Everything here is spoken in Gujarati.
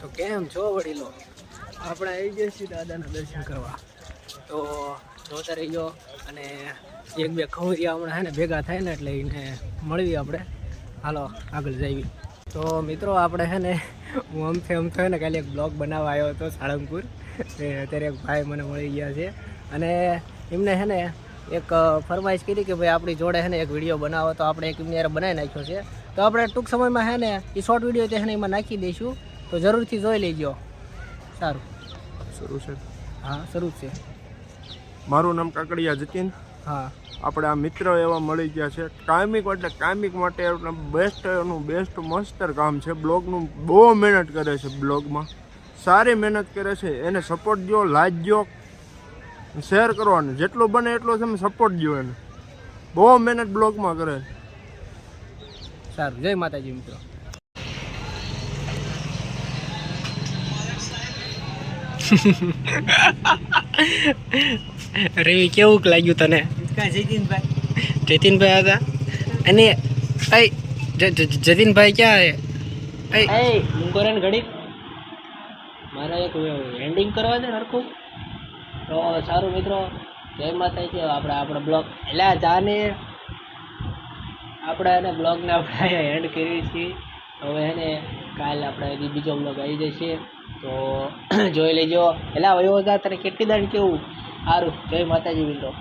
તો કેમ છો વડીલો? આપણે આવી ગયા છીએ દાદાના દર્શન કરવા. તો જોતા રહીજો અને એક બે ખવરિયા હમણાં હે ને ભેગા થાય ને એટલે એને મળવી આપણે. હાલો આગળ જઈએ. તો મિત્રો આપણે હે ને હું અમથે આમ ને કાલે એક બ્લોગ બનાવવા આવ્યો હતો સાળંગપુર. એ અત્યારે એક ભાઈ મને મળી ગયા છે. અને એમને હે ને એક ફરમાઈશ કરી કે ભાઈ આપણી જોડે હે ને એક વીડિયો બનાવો. તો આપણે એક એમને બનાવી નાખ્યો છે. તો આપણે ટૂંક સમયમાં છે ને એ શોર્ટ વીડિયો છે ને એમાં નાખી દઈશું. તો જરૂરથી જોઈ લેજો. સારું. શરૂ છે. હા શરૂ છે. મારું નામ કાકડિયા જતીન. હા. આપણે આ મિત્ર એવા મળી ગયા છે. કાયમિક એટલે કાયમિક માટે બેસ્ટ એનું બેસ્ટ મસ્તર કામ છે. બ્લોગનું બહુ મહેનત કરે છે બ્લોગમાં. સારી મહેનત કરે છે. એને સપોર્ટ દો લાજ દો શેર કરવાનું. જેટલું બને એટલો તમે સપોર્ટ દો એને. બહુ મહેનત બ્લોગમાં કરે. છે સારું. જય માતાજી મિત્રો. રવિ કેવું લાગ્યું તને? જતીનભાઈ જતીનભાઈ હતા અને જતીનભાઈ ક્યાં મુંગોરન ઘડી મારે એક એન્ડિંગ કરવા છે ને હરખું. તો સારું મિત્રો જય માતાજી. આપણે આપણો બ્લોગ એટલે જાને. આપણે એને બ્લોગને આપણે હેન્ડ કરીએ છીએ. હવે એને કાલે આપણે બીજો બ્લોગ આવી જશે. તો જોઈ લેજો. એટલે વયો હતા તને કેટલી દાડ કેવું? સારું. જય માતાજી મિત્રો.